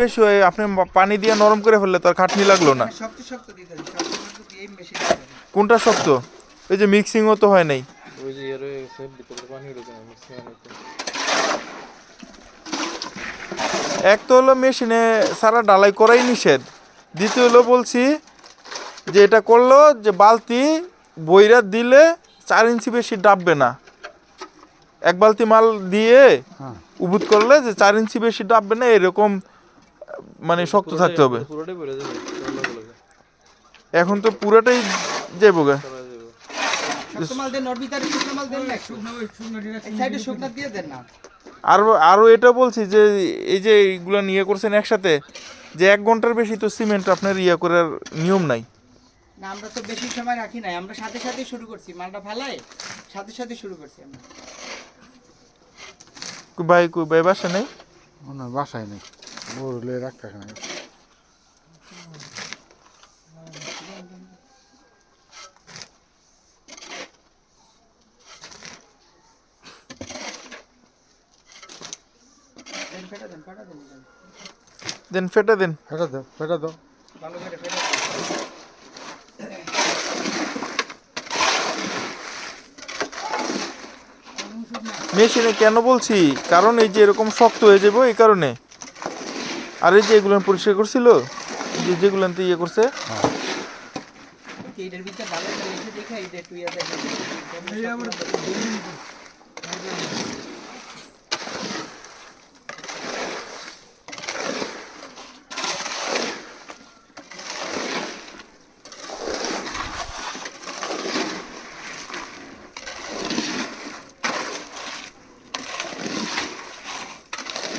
বেশি হয় আপনি পানি দিয়ে নরম করে ফেললে তার খাটনি লাগল না। শক্ত শক্ত দিতে কোনটা শক্ত? এই যে মিক্সিংও তো হয় নাই। ওই যে ভিতরে পানি ঢুকে না মিক্সিং অনেকটা এক তো হলো মেশিনে সারা ডালাই করাই নিষেধ। দ্বিতীয় হলো বলছি যে এটা করল যে বালতি বইরা দিলে চার ইঞ্চি বেশি ডাববে না। এক বালতি মাল দিয়ে উবুত করলে যে চার ইঞ্চি বেশি ডাববে না এরকম মানে শক্ত থাকতে হবে। এখন তো পুরোটাই যাব গা। না না। আর আরও এটা বলছি যে এই যে এইগুলো নিয়ে করছেন একসাথে যে এক ঘণ্টার বেশি তো সিমেন্ট আপনার ইয়ে করার নিয়ম নাই। না আমরা তো বেশি সময় রাখি নাই আমরা সাথে সাথে শুরু করছি মালটা ফালাই সাথে সাথে শুরু করছি আমরা। কই ভাই কই ভাই বাসা নেই? ওনার বাসায় নেই। বরুলে রাখতে নাই দেন ফেটা দেন ফেটা দেন দেন ফেটে দেন ফেটা দাও ফেটা দাও ভালো করে ফেটা মেশিনে কেন বলছি? কারণ এই যে এরকম শক্ত হয়ে যাব এই কারণে। আর এই যে এগুলো পরিষ্কার করছিল যে ইয়ে করছে।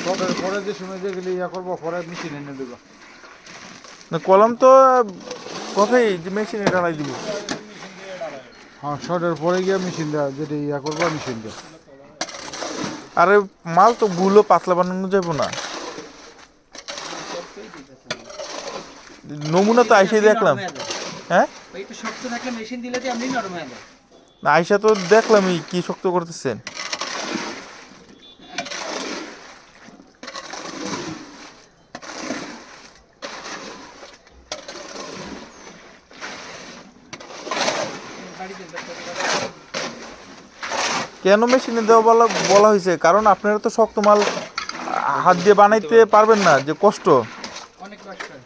দেখেন পরে যে সময় যেগুলি ইয়া করব পরে মেশিন এনে দেবো। না কলম তো কথাই যে মেশিনে ঢালাই দিব। হ্যাঁ শর্টের পরে গিয়ে মেশিন দেওয়া যেটা ইয়া করব মেশিন দেওয়া। আরে মাল তো গুলো পাতলা বানানো যাব না। নমুনা তো আইসে দেখলাম। হ্যাঁ? ওই একটু শক্ত থাকলে মেশিন দিলে তো এমনি নরম হয়ে যায় না আইসা তো দেখলামই কি শক্ত করতেছেন। কেন মেশিনে দেওয়া বলা বলা হয়েছে? কারণ আপনারা তো শক্ত মাল হাত দিয়ে বানাইতে পারবেন না যে কষ্ট। অনেক কষ্ট হয়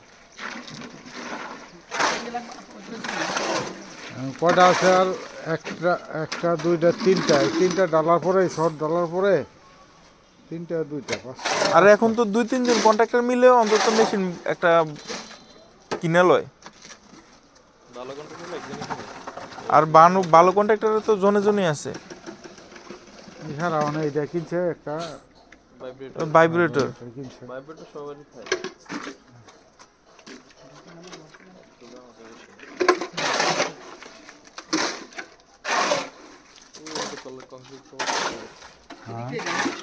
আছে আর একটা একটা দুইটা তিনটা। তিনটা ডালার পরে শর্ট ডালার পরে তিনটা দুইটা আর এখন তো দুই তিনজন কন্ট্রাক্টর মিলে অন্তত মেশিন একটা কিনে লয়। ভালো কন্ট্রোল করলে একদিনই কিনে আর বানু ভালো কন্ট্রাক্টরের তো জোনে জনে আছে। এছাড়া মানে এটা কিনছে একটা ভাইব্রেটর ভাইব্রেটর কিনছে ভাইব্রেটর সবারই থাকে। হ্যাঁ।